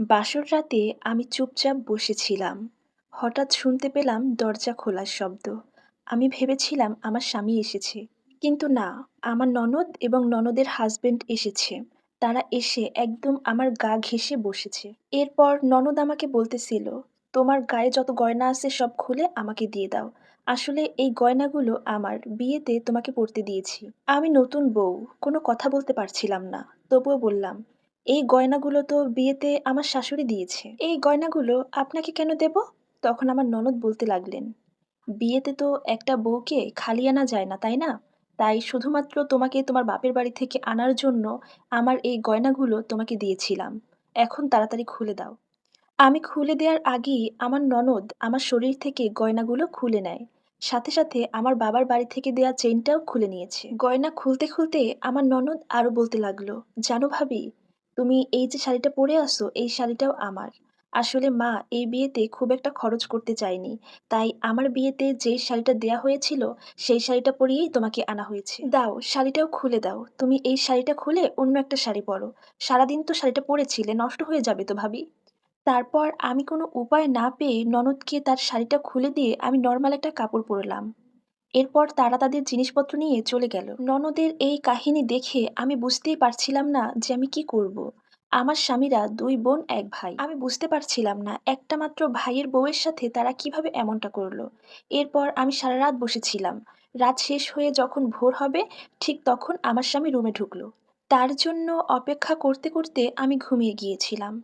বাসর রাতে আমি চুপচাপ বসেছিলাম। হঠাৎ শুনতে পেলাম দরজা খোলার শব্দ। আমি ভেবেছিলাম আমার স্বামী এসেছে। কিন্তু না, আমার ননদ এবং ননদের হাসব্যান্ড এসেছে। তারা এসে একদম আমার গা ঘেঁষে বসেছে। এরপর ননদ আমাকে বলতেছিল, "তোমার গায়ে যত গয়না আছে সব খুলে আমাকে দিয়ে দাও। আসলে এই গয়নাগুলো আমার, বিয়েতে তোমাকে পড়তে দিয়েছি।" আমি নতুন বউ, কোনো কথা বলতে পারছিলাম না। তবুও বললাম, "এই গয়নাগুলো তো বিয়েতে আমার শাশুড়ি দিয়েছে। এই গয়নাগুলো আপনাকে কেন দেব?" তখন আমার ননদ বলতে লাগলেন, "বিয়েতে তো একটা বউকে খালি আনা যায় না, তাই না? তাই শুধুমাত্র তোমাকে তোমার বাপের বাড়ি থেকে আনার জন্য আমার এই গয়নাগুলো তোমাকে দিয়েছিলাম। এখন তাড়াতাড়ি খুলে দাও।" আমি খুলে দেওয়ার আগেই আমার ননদ আমার শরীর থেকে গয়নাগুলো খুলে নেয়। সাথে সাথে আমার বাবার বাড়ি থেকে দেয়া চেইনটাও খুলে নিয়েছে। গয়না খুলতে খুলতে আমার ননদ আরও বলতে লাগল, "জানো ভাবি, তুমি এই যে শাড়িটা পরে আসো, এই শাড়িটাও আমার। আসলে মা, এই বিয়েতে খুব একটা খরচ করতে চায়নি। তাই আমার বিয়েতে যে শাড়িটা দেয়া হয়েছিল, সেই শাড়িটা পরিয়েই তোমাকে আনা হয়েছে। দাও, শাড়িটাও খুলে দাও। তুমি এই শাড়িটা খুলে অন্য একটা শাড়ি পরো। সারাদিন তো শাড়িটা পরেছিলে, নষ্ট হয়ে যাবে তো ভাবি।" তারপর আমি কোনো উপায় না পেয়ে ননদকে তার শাড়িটা খুলে দিয়ে আমি নর্মাল একটা কাপড় পরলাম। এরপর তারা তাদের জিনিসপত্র নিয়ে চলে গেল। ননদের এই কাহিনী দেখে আমি বুঝতেই পারছিলাম না যে আমি কি করব। আমার স্বামীরা দুই বোন, এক ভাই। আমি বুঝতে পারছিলাম না একটা মাত্র ভাইয়ের বউয়ের সাথে তারা কীভাবে এমনটা করল। এরপর আমি সারা রাত বসেছিলাম। রাত শেষ হয়ে যখন ভোর হবে, ঠিক তখন আমার স্বামী রুমে ঢুকলো। তার জন্য অপেক্ষা করতে করতে আমি ঘুমিয়ে গিয়েছিলাম।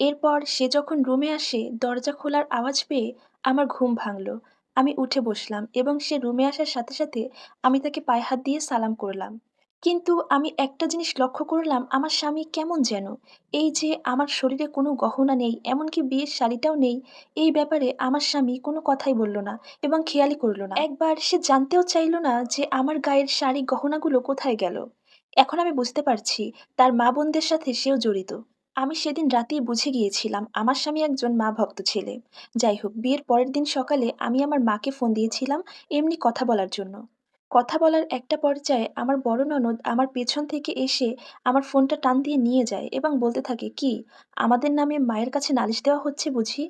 এরপর সে যখন রুমে আসে, দরজা খোলার আওয়াজ পেয়ে আমার ঘুম ভাঙল। আমি উঠে বসলাম এবং সে রুমে আসার সাথে সাথে আমি তাকে পায়ে হাত দিয়ে সালাম করলাম। কিন্তু আমি একটা জিনিস লক্ষ্য করলাম আমার স্বামী কেমন যেন। এই যে আমার শরীরে কোনো গহনা নেই, এমনকি বিয়ের শাড়িটাও নেই, এই ব্যাপারে আমার স্বামী কোনো কথাই বলল না এবং খেয়ালই করল না। একবার সে জানতেও চাইল না যে আমার গায়ের শাড়ি গহনাগুলো কোথায় গেল। এখন আমি বুঝতে পারছি তার মা বোনদের সাথে সেও জড়িত। আমি সেদিন রাতেই বুঝে গিয়েছিলাম আমার স্বামী একজন মা ভক্ত ছেলে। যাই হোক বিয়ের পরের দিন সকালে আমি আমার মাকে ফোন দিয়েছিলাম এমনি কথা বলার জন্য। কথা বলার একটা পর্যায়ে আমার বড় ননদ আমার পেছন থেকে এসে আমার ফোনটা টান দিয়ে নিয়ে যায় এবং বলতে থাকে, "কি, আমাদের নামে মায়ের কাছে নালিশ দেওয়া হচ্ছে বুঝি?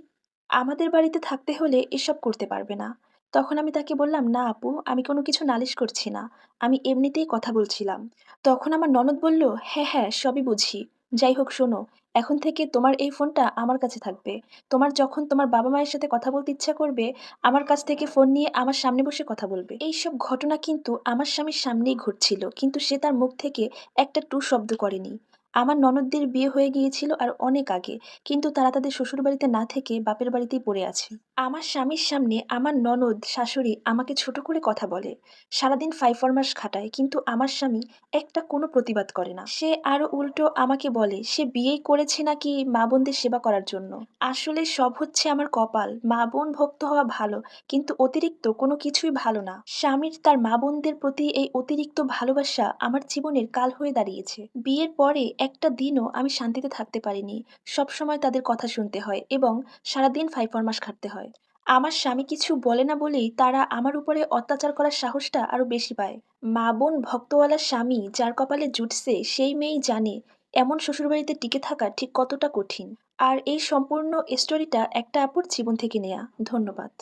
আমাদের বাড়িতে থাকতে হলে এসব করতে পারবে না।" তখন আমি তাকে বললাম, "না আপু, আমি কোনো কিছু নালিশ করছি না। আমি এমনিতেই কথা বলছিলাম।" তখন আমার ননদ বলল, "হ্যাঁ, হ্যাঁ, সবই বুঝি। যাই হোক শোনো, এখন থেকে তোমার এই ফোনটা আমার কাছে থাকবে। তোমার যখন তোমার বাবা-মায়ের সাথে কথা বলতে ইচ্ছা করবে, আমার কাছ থেকে ফোন নিয়ে আমার সামনে বসে কথা বলবে।" এইসব ঘটনা কিন্তু আমার স্বামীর সামনেই ঘটছিল। কিন্তু সে তার মুখ থেকে একটা টু শব্দ করেনি। আমার ননদদের বিয়ে হয়ে গিয়েছিল আর অনেক আগে। কিন্তু তারা তাদের শ্বশুরবাড়িতে না থেকে বাপের বাড়িতেই পড়ে আছে। আমার স্বামীর সামনে আমার ননদ, শাশুড়ি আমাকে ছোট করে কথা বলে। সারাদিন ফাই-ফরমাস খাটায় কিন্তু আমার স্বামী একটা কোনো প্রতিবাদ করে না। সে আরও উল্টো আমাকে বলে সে বিয়েই করেছে নাকি মা-বোনদের সেবা করার জন্য। আসলে সব হচ্ছে আমার কপাল। মা-বোন ভক্ত হওয়া ভালো কিন্তু অতিরিক্ত কোনো কিছুই ভালো না। স্বামীর তার মা-বোনদের প্রতি এই অতিরিক্ত ভালোবাসা আমার জীবনের কাল হয়ে দাঁড়িয়েছে। বিয়ের পরে একটা দিনও আমি শান্তিতে থাকতে পারিনি। সবসময় তাদের কথা শুনতে হয় এবং সারাদিন ফাই-ফরমাস খাটতে হয়। আমার স্বামী কিছু বলে না বলেই তারা আমার উপরে অত্যাচার করার সাহসটা আরও বেশি পায়। মা-বোন ভক্তওয়ালা স্বামী যার কপালে জুটছে সেই মেয়েই জানে এমন শ্বশুরবাড়িতে টিকে থাকা ঠিক কতটা কঠিন। আর এই সম্পূর্ণ স্টোরিটা একটা আপুর জীবন থেকে নেয়া। ধন্যবাদ।